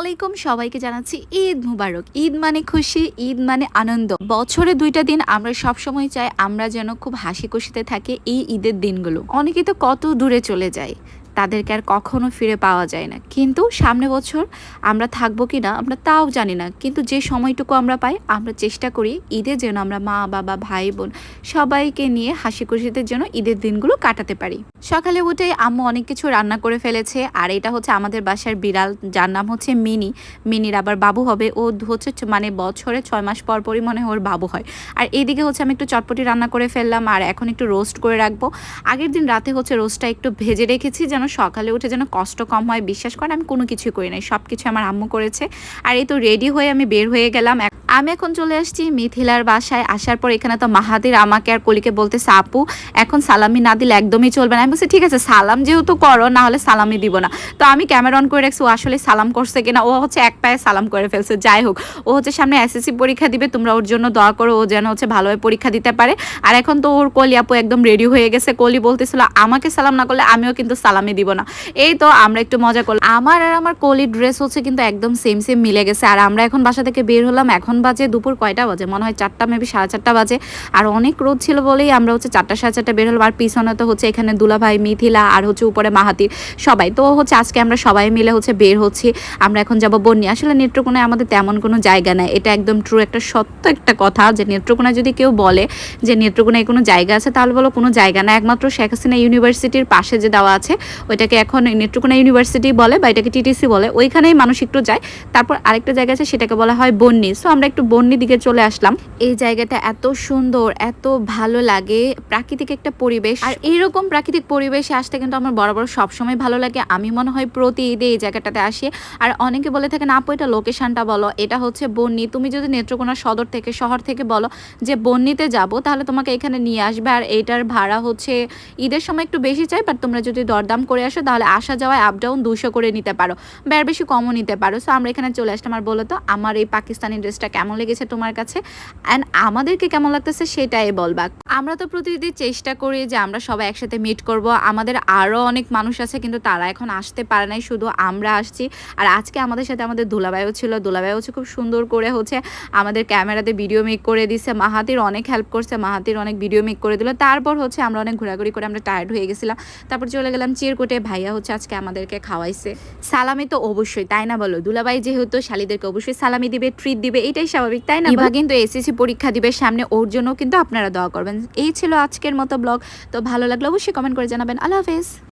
আলাইকুম। সবাইকে জানাচ্ছি ঈদ মুবারক। ঈদ মানে খুশি, ঈদ মানে আনন্দ। বছরে দুইটা দিন আমরা সব সময় চাই আমরা যেন খুব হাসি খুশিতে থাকি এই ঈদের দিনগুলো। অনেকে তো কত দূরে চলে যায়। তাদেরকে আর কখনো ফিরে পাওয়া যায় না। কিন্তু সামনে বছর আমরা থাকব কি না, আমরা তাও জানি না। কিন্তু যে সময়টুকু আমরা পাই, আমরা চেষ্টা করি ঈদে যেন আমরা মা, বাবা, ভাই, বোন সবাইকে নিয়ে হাসি খুশিতে যেন ঈদের দিনগুলো কাটাতে পারি। সকালে উঠে আম্মু অনেক কিছু রান্না করে ফেলেছে। আর এটা হচ্ছে আমাদের বাসার বিড়াল, যার নাম হচ্ছে মিনি। মিনির আবার বাবু হবে। ও হচ্ছে মানে বছরে ছয় মাস পর পরই মনে হয় ওর বাবু হয়। আর এইদিকে হচ্ছে আমি একটু চটপটি রান্না করে ফেললাম। আর এখন একটু রোস্ট করে রাখব। আগের দিন রাতে হচ্ছে রোস্টটা একটু ভেজে রেখেছি যেন সকালে উঠে যেন কষ্ট কম হয়, বিশ্বাস করেন আমি কোনো কিছুই করি নাই সব কিছু আমার আম্মু করেছে। আর এই তো রেডি হয়ে আমি বের হয়ে গেলাম। আমি এখন চলে আসছি মিথিলার বাসায়। আসার পর এখানে তো মাহাদির আমাকে আর কলিকে বলতেছে, আপু, এখন সালামি না দিলে একদমই চলবে না। আমি বলছি, ঠিক আছে, সালাম যেহেতু করো না হলে সালামি দিব না। তো আমি ক্যামেরা অন করে রাখছি, ও আসলে সালাম করছে কিনা, ও হচ্ছে এক পায়ে সালাম করে ফেলছে। যাই হোক, ও হচ্ছে সামনে এসএসসি পরীক্ষা দিবে, তোমরা ওর জন্য দোয়া করো, ও যেন হচ্ছে ভালোভাবে পরীক্ষা দিতে পারে। আর এখন তো ওর কলি আপু একদম রেডি হয়ে গেছে। কলি বলতেছিল, আমাকে সালাম না করলে আমিও কিন্তু সালামি দিব না। এই তো আমরা একটু মজা করলাম। আমার আর আমার কলির ড্রেস হচ্ছে কিন্তু একদম সেম সেম মিলে গেছে। আর আমরা এখন বাসা থেকে বের হলাম, এখন বাজে, দুপুর কয়টা বাজে? মনে হয় চারটা মেবি সাড়ে চারটা বাজে। আর অনেক রোদ ছিল বলেই আমরা হচ্ছে চারটা, সাড়ে চারটা বের হলাম। আর পিছনে তো হচ্ছে এখানে দুলাভাই, মিথিলা আর হচ্ছে উপরে মাহাতির সবাই। তো হচ্ছে আজকে আমরা সবাই মিলে হচ্ছে বের হচ্ছি। আমরা এখন যাব বন্যা। আসলে নেত্রকোনায় আমাদের তেমন কোনো জায়গা নাই। এটা একদম ট্রু একটা সত্য একটা কথা যে নেত্রকোনায় যদি কেউ বলে যে নেত্রকোনায় কোনো জায়গা আছে, তাহলে বলো কোনো জায়গা না। একমাত্র শেখ হাসিনা ইউনিভার্সিটির পাশে যে দেওয়া আছে, ওইটাকে এখন নেত্রকোনা ইউনিভার্সিটি বলে বা এটাকে টিটিসি বলে, ওইখানেই মানুষ একটু যায়। তারপর আরেকটা জায়গা আছে, সেটাকে বলা হয় বন্যি। সো আমরা একটু বন্যি দিকে চলে আসলাম। এই জায়গাটা এত সুন্দর, এত ভালো লাগে, প্রাকৃতিক একটা পরিবেশ। আর এইরকম প্রাকৃতিক পরিবেশে আসতে কিন্তু আমার বরাবর সবসময় ভালো লাগে। আমি মনে হয় প্রতি ঈদে এই জায়গাটাতে আসি। আর অনেকে বলে থাকেন, আপু, এটা লোকেশনটা বলো, এটা হচ্ছে বন্যি। তুমি যদি নেত্রকোনা সদর থেকে, শহর থেকে বলো যে বন্যিতে যাব, তাহলে তোমাকে এখানে নিয়ে আসবে। আর এইটার ভাড়া হচ্ছে, ঈদের সময় একটু বেশি চাই বাট তোমরা যদি দরদাম করে আসো, তাহলে আসা যাওয়ায় আপ ডাউন দুশো করে নিতে পারো। বের বেশি কমও নিতে পারো। সো আমরা এখানে চলে আসলাম। আর বলো তো, আমার এই পাকিস্তানি ড্রেসটা কেমন লেগেছে তোমার কাছে? অ্যান্ড আমাদেরকে কেমন লাগতেছে সেটাই বলবা। আমরা তো প্রতিদিন চেষ্টা করি যে আমরা সবাই একসাথে মিট করব। আমাদের আরও অনেক মানুষ আছে কিন্তু তারা এখন আসতে পারে নাই, শুধু আমরা আসছি। আর আজকে আমাদের সাথে আমাদের দুলাভাইও ছিল। দুলাভাই হচ্ছে খুব সুন্দর করে হচ্ছে আমাদের ক্যামেরাতে ভিডিও মেক করে দিছে। মাহাতির অনেক হেল্প করছে। মাহাতির অনেক ভিডিও মেক করে দিল। তারপর হচ্ছে আমরা অনেক ঘোরাঘুরি করে আমরা টায়ার্ড হয়ে গেছিলাম। তারপর চলে গেলাম চিরকুটে। ভাইয়া হচ্ছে আজকে আমাদেরকে খাওয়াইছে। সালামি তো অবশ্যই, তাই না বলো? দুলাভাই যেহেতু শালিদেরকে অবশ্যই সালামি দিবে ট্রিট দিবে এটাই স্বাভাবিক তাই না ইভা কিন্তু এসএসসি পরীক্ষা দিবে সামনে ওর জন্য কিন্তু আপনারা দোয়া করবেন। এই ছিল আজকের মতো ব্লগ। তো ভালো লাগলে অবশ্যই কমেন্ট করে জানাবেন। আল্লাহ হাফেজ।